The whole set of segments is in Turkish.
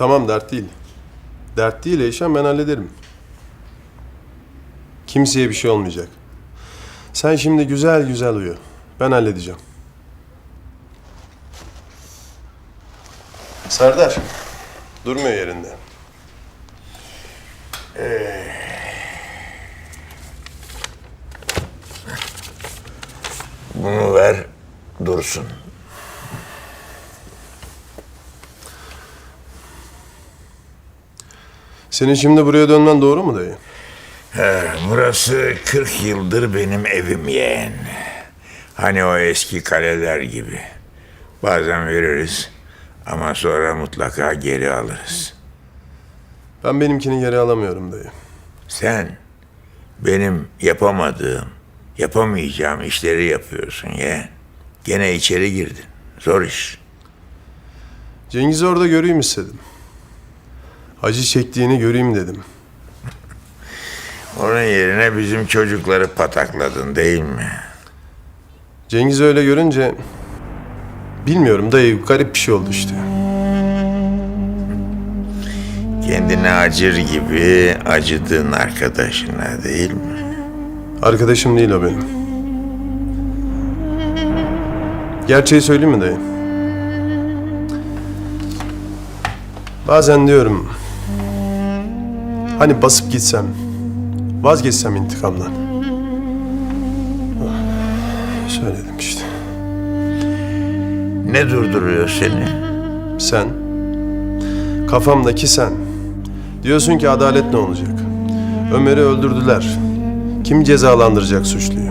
Tamam dert değil. Dert değil Eyşan ben hallederim. Kimseye bir şey olmayacak. Sen şimdi güzel güzel uyu. Ben halledeceğim. Serdar. Durmuyor yerinde. Bunu ver dursun. Senin şimdi buraya dönmen doğru mu dayı? He, burası 40 yıldır benim evim yeğen. Hani o eski kaleler gibi. Bazen veririz ama sonra mutlaka geri alırız. Ben benimkini geri alamıyorum dayı. Sen benim yapamadığım, yapamayacağım işleri yapıyorsun yeğen. Gene içeri girdin. Zor iş. Cengiz'i orada göreyim istedim. Acı çektiğini göreyim dedim. Onun yerine bizim çocukları patakladın değil mi? Cengiz öyle görünce... Bilmiyorum dayı garip bir şey oldu işte. Kendine acır gibi acıdığın arkadaşına değil mi? Arkadaşım değil o benim. Gerçeği söyleyeyim mi dayı? Bazen diyorum... Hani basıp gitsem, vazgeçsem intikamdan. Ah, Söyledim işte. Ne durduruyor seni? Sen, kafamdaki sen. Diyorsun ki adalet ne olacak? Ömer'i öldürdüler. Kim cezalandıracak suçluyu?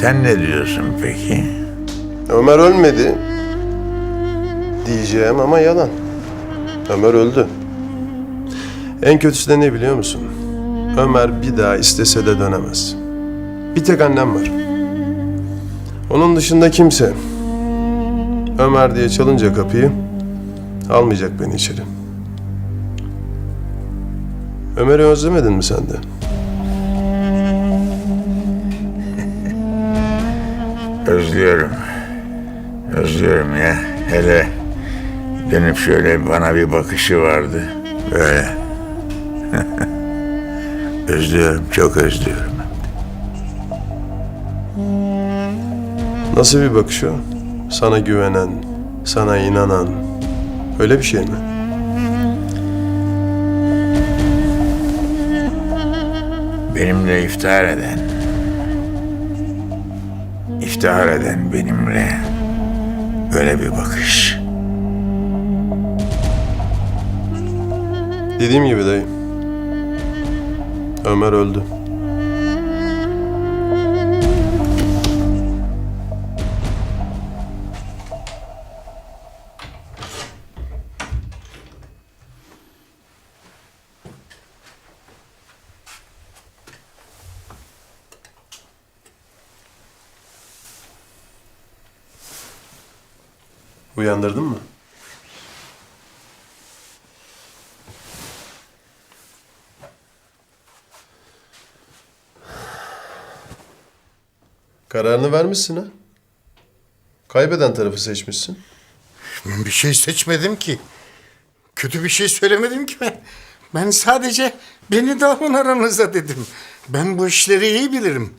Sen ne diyorsun peki? Ömer ölmedi diyeceğim ama yalan. Ömer öldü. En kötüsü de ne biliyor musun? Ömer bir daha istese de dönemez. Bir tek annem var. Onun dışında kimse. Ömer diye çalınca kapıyı almayacak beni içeri. Ömer'i özlemedin mi sen de? Özlüyorum. Özlüyorum ya. Hele dönüp şöyle bana bir bakışı vardı. Böyle. özlüyorum, çok özlüyorum. Nasıl bir bakış o? Sana güvenen, sana inanan. Öyle bir şey mi? Benimle iftihar eden, iftihar eden benimle böyle bir bakış. Dediğim gibi dayı. Ömer öldü. Uyandırdın mı? Kararını vermişsin ha? Kaybeden tarafı seçmişsin. Ben bir şey seçmedim ki. Kötü bir şey söylemedim ki ben. Ben sadece beni de alın aranıza dedim. Ben bu işleri iyi bilirim.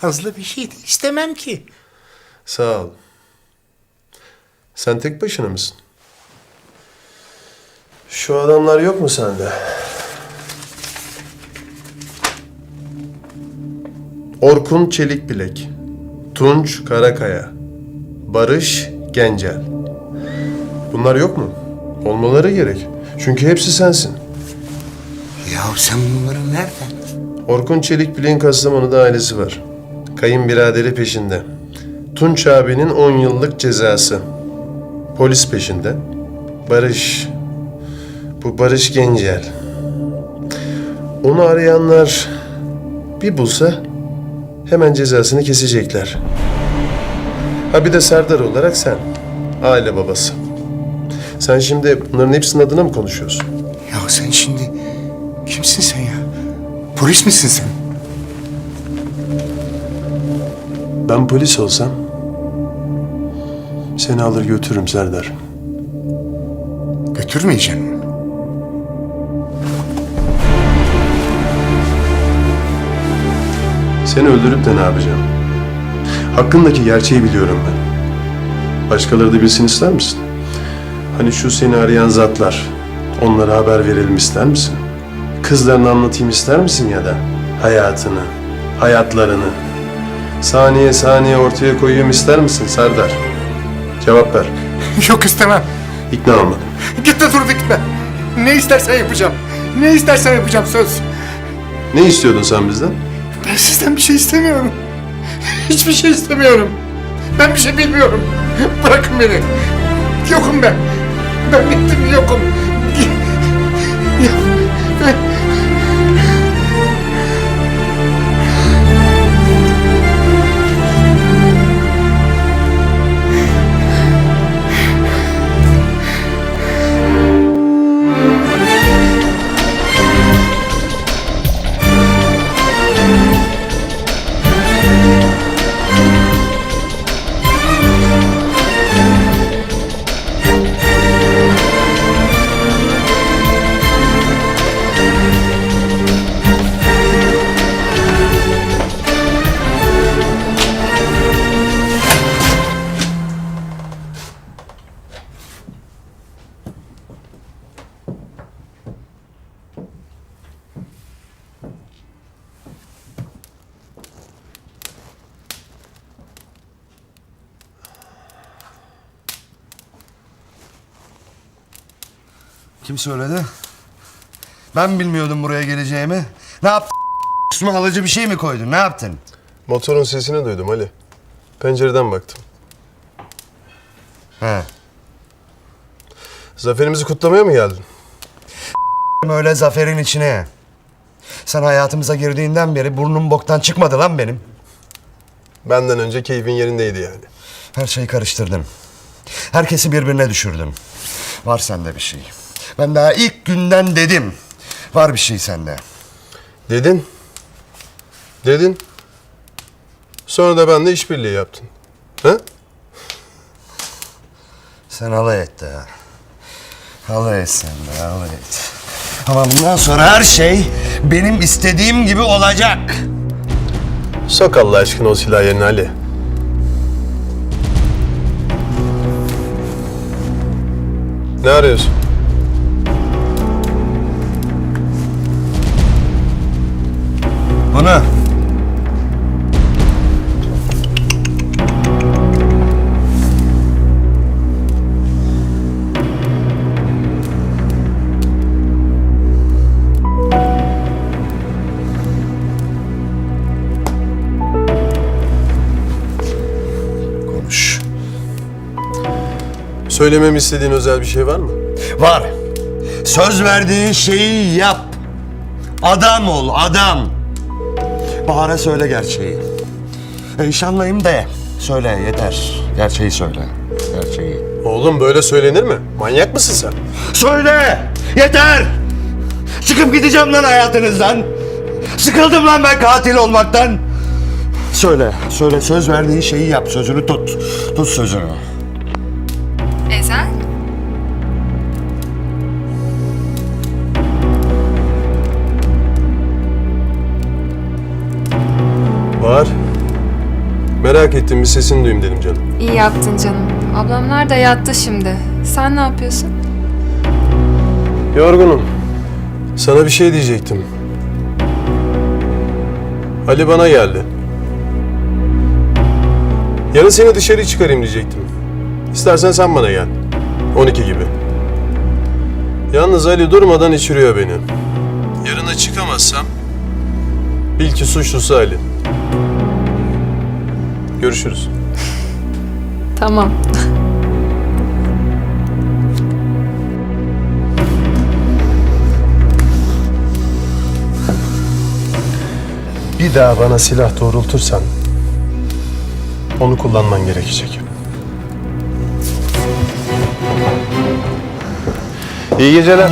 Fazla bir şey de istemem ki. Sağ ol. Sen tek başına mısın? Şu adamlar yok mu sende? Orkun Çelikbilek, Tunç Karakaya, Barış Gencel. Bunlar yok mu? Olmaları gerek. Çünkü hepsi sensin. Ya sen bunları nereden? Orkun Çelikbilek'in Kastamonu'da ailesi var. Kayınbiraderi peşinde. Tunç abinin 10 yıllık cezası. Polis peşinde. Barış. Bu Barış Gencel. Onu arayanlar bir bulsa hemen cezasını kesecekler. Ha bir de Serdar olarak sen. Aile babası. Sen şimdi bunların hepsinin adına mı konuşuyorsun? Ya sen şimdi kimsin sen ya? Polis misin sen? Ben polis olsam Seni alır götürürüm Serdar. Götürmeyeceksin mi? Seni öldürüp de ne yapacağım? Hakkındaki gerçeği biliyorum ben. Başkaları da bilsin ister misin? Hani şu seni arayan zatlar, onlara haber verelim ister misin? Kızlarını anlatayım ister misin ya da? Hayatını, hayatlarını. Saniye saniye ortaya koyayım ister misin Serdar? Cevap ver. Yok istemem. İkna olmadım. Git de dur gitme. Ne istersen yapacağım. Ne istersen yapacağım söz. Ne istiyordun sen bizden? Ben sizden bir şey istemiyorum. Hiçbir şey istemiyorum. Ben bir şey bilmiyorum. Bırakın beni. Yokum ben. Ben bittim yokum. Ya, Kim söyledi? Ben bilmiyordum buraya geleceğimi. Ne yaptın? Üstüme alıcı bir şey mi koydun? Ne yaptın? Motorun sesini duydum Ali. Pencereden baktım. He. Zaferimizi kutlamaya mı geldin? Öyle zaferin içine. Sen hayatımıza girdiğinden beri burnum boktan çıkmadı lan benim. Benden önce keyfin yerindeydi yani. Her şeyi karıştırdım. Herkesi birbirine düşürdüm. Var sende bir şey. Ben daha ilk günden dedim. Var bir şey sende. Dedin. Dedin. Sonra da benimle işbirliği yaptın. Ha? Sen alay et de. Alay et sen de alay et. Ama bundan sonra her şey benim istediğim gibi olacak. Sok Allah aşkına o silah yerine Ali. Ne arıyorsun? Bunu. Konuş. Söylememi istediğin özel bir şey var mı? Var. Söz verdiğin şeyi yap. Adam ol, adam. Bahar'a söyle gerçeği. Eyşanlıyım de. Söyle yeter. Gerçeği söyle. Gerçeği. Oğlum böyle söylenir mi? Manyak mısın sen? Söyle! Yeter! Çıkıp gideceğim lan hayatınızdan. Sıkıldım lan ben katil olmaktan. Söyle, söyle söz verdiğin şeyi yap. Sözünü tut. Tut sözünü. Merak ettim bir sesini duyayım dedim canım. İyi yaptın canım. Ablam nerede yattı şimdi? Sen ne yapıyorsun? Yorgunum. Sana bir şey diyecektim. Ali bana geldi. Yarın seni dışarı çıkarayım diyecektim. İstersen sen bana gel. 12 gibi. Yalnız Ali durmadan içiriyor beni. Yarına çıkamazsam bil ki suçlusu Ali. Görüşürüz. Tamam. Bir daha bana silah doğrultursan onu kullanman gerekecek. İyi geceler.